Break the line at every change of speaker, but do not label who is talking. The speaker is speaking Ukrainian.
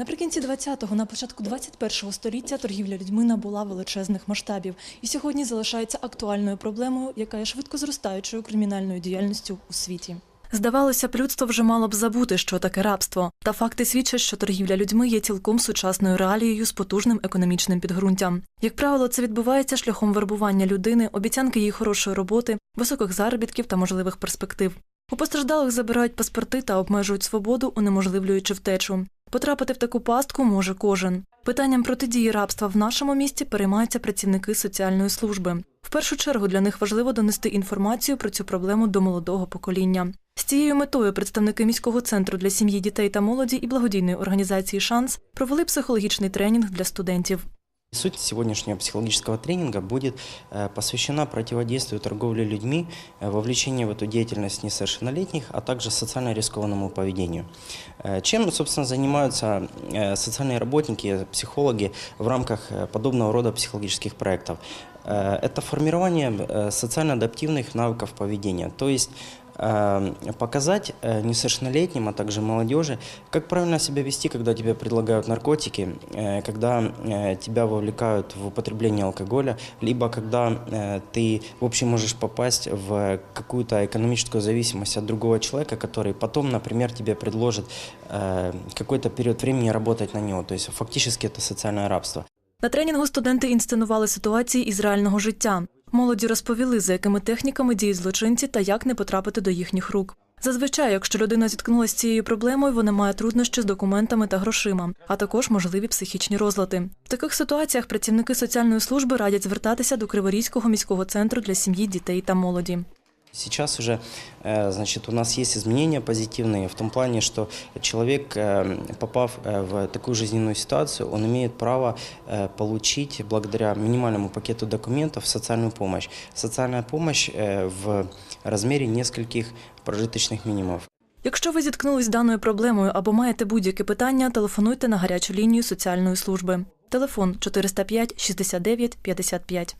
Наприкінці 20-го, на початку 21-го століття торгівля людьми набула величезних масштабів і сьогодні залишається актуальною проблемою, яка є швидко зростаючою кримінальною діяльністю у світі. Здавалося б, людство вже мало б забути, що таке рабство. Та факти свідчать, що торгівля людьми є цілком сучасною реалією з потужним економічним підґрунтям. Як правило, це відбувається шляхом вербування людини, обіцянки їй хорошої роботи, високих заробітків та можливих перспектив. У постраждалих забирають паспорти та обмежують свободу, унеможливлюючи втечу. Потрапити в таку пастку може кожен. Питанням протидії рабства в нашому місті переймаються працівники соціальної служби. В першу чергу для них важливо донести інформацію про цю проблему до молодого покоління. З цією метою представники міського центру для сім'ї, дітей та молоді і благодійної організації Шанс провели психологічний тренінг для студентів.
Суть сегодняшнего психологического тренинга будет э, посвящена противодействию торговли людьми, э, вовлечению в эту деятельность несовершеннолетних, а также социально рискованному поведению. Э, Чем, собственно, занимаются социальные работники, психологи в рамках подобного рода психологических проектов? Это формирование э, социально-адаптивных навыков поведения, то есть показать э, несовершеннолетним, а также молодежи, как правильно себя вести, когда тебе предлагают наркотики, э, когда э, тебя вовлекают в употребление алкоголя, либо когда э, ты, в общем, можешь попасть в какую-то экономическую зависимость от другого человека, который потом, например, тебе предложит э, какой-то период времени работать на него. То есть фактически это социальное рабство.
На тренінгу студенти інсценували ситуації із реального життя. Молоді розповіли, за якими техніками діють злочинці та як не потрапити до їхніх рук. Зазвичай, якщо людина зіткнулася з цією проблемою, вона має труднощі з документами та грошима, а також можливі психічні розлади. В таких ситуаціях працівники соціальної служби радять звертатися до Криворізького міського центру для сім'ї, дітей та молоді.
Сейчас уже, э, значит, у нас есть изменения позитивные в том плане, что человек, э, попав э, в такую жизненную ситуацию, он имеет право э, получить благодаря минимальному пакету документов социальную помощь. Социальная помощь э, в размере нескольких прожиточных минимумов.
Якщо ви зіткнулись з даною проблемою або маєте будь-які питання, телефонуйте на гарячу лінію соціальної служби. Телефон 405 69 55.